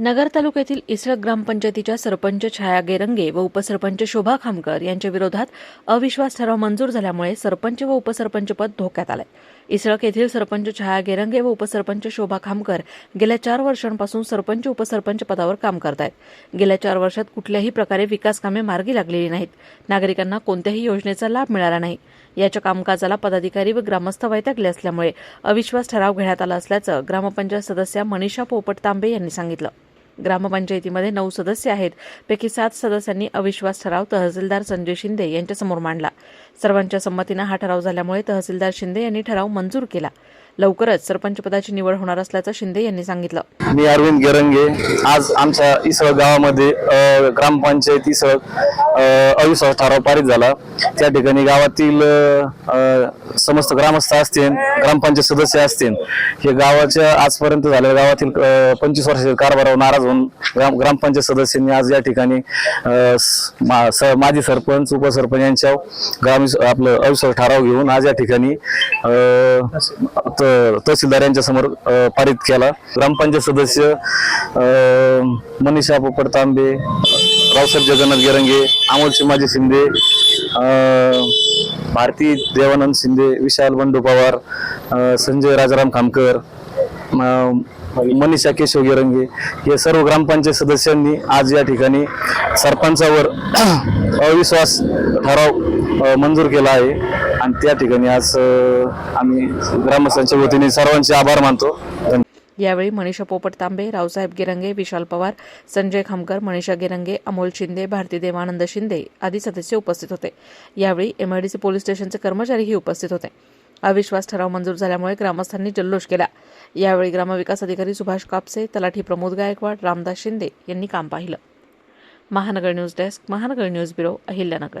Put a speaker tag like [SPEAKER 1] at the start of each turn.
[SPEAKER 1] नगर तालुक्यातील इसळ ग्रामपंचायतीच्या सरपंच छाया गेरंगे व उपसरपंच शोभा खामकर यांच्या विरोधात अविश्वास ठराव मंजूर झाल्यामुळे सरपंच व उपसरपंच पद धोक्यात आलंय. इसळक येथील सरपंच छाया गेरंगे व उपसरपंच शोभा खामकर गेल्या चार वर्षांपासून सरपंच उपसरपंच पदावर काम करतायत. गेल्या चार वर्षात कुठल्याही प्रकारे विकास कामे मार्गी लागलेली नाहीत. नागरिकांना कोणत्याही योजनेचा लाभ मिळाला नाही. याच्या कामकाजाला पदाधिकारी व ग्रामस्थ वैतागले असल्यामुळे अविश्वास ठराव घेण्यात आला असल्याचं ग्रामपंचायत सदस्या मनीषा पोपट तांबे यांनी सांगितलं. ग्रामपंचायतीमध्ये नऊ सदस्य आहेत. पैकी सात सदस्यांनी अविश्वास ठराव तहसीलदार संजय शिंदे यांच्यासमोर मांडला. सर्वांच्या संमतीनं हा ठराव झाल्यामुळे तहसीलदार शिंदे यांनी ठराव मंजूर केला. लवकरच सरपंच पदाची निवड होणार असल्याचं शिंदे यांनी सांगितलं.
[SPEAKER 2] मी अरविंद गेरंगे. आज आमच्या इसळ गावामध्ये ग्रामपंचायत इसळ अविश्वास ठराव पारित झाला. त्या ठिकाणी गावातील समस्त ग्रामस्थ असतील ग्रामपंचायत सदस्य असतील हे गावाच्या आजपर्यंत झालेल्या गावातील पंचवीस वर्षाच्या कारभारावर नाराज होऊन ग्राम ग्रामपंचायत सदस्यांनी आज या ठिकाणी मा- स- माजी सरपंच उपसरपंच यांच्या ग्राम आपलं अविश्वास ठराव घेऊन आज या ठिकाणी तहसीलदारांच्या तहसीलदार समोर पारित केला. ग्रामपंचायत सदस्य मनीषा पोपट तांबे रावसाहेब जगन्नाथ गिरंगे अमोल चिमाजी शिंदे भारती देवानंद शिंदे विशाल बंडू पवार संजय राजाराम खामकर मनीषा केशव गिरंगे हे सर्व ग्रामपंचायत सदस्यांनी आज या ठिकाणी सरपंचावर अविश्वास ठराव मंजूर केला आहे. आणि त्या ठिकाणी आज आम्ही ग्रामस्थांच्या वतीने सर्वांचे आभार मानतो.
[SPEAKER 1] यावेळी मनीषा पोपट तांबे रावसाहेब गिरंगे विशाल पवार संजय खामकर मनीषा गिरंगे अमोल शिंदे भारती देवानंद शिंदे आदी सदस्य उपस्थित होते. यावेळी एमआयडीसी पोलीस स्टेशनचे कर्मचारीही उपस्थित होते. अविश्वास ठराव मंजूर झाल्यामुळे ग्रामस्थांनी जल्लोष केला. यावेळी ग्रामविकास अधिकारी सुभाष कापसे तलाठी प्रमोद गायकवाड रामदास शिंदे यांनी काम पाहिलं. Mahanagar news desk Mahanagar news bureau Ahilyanagar.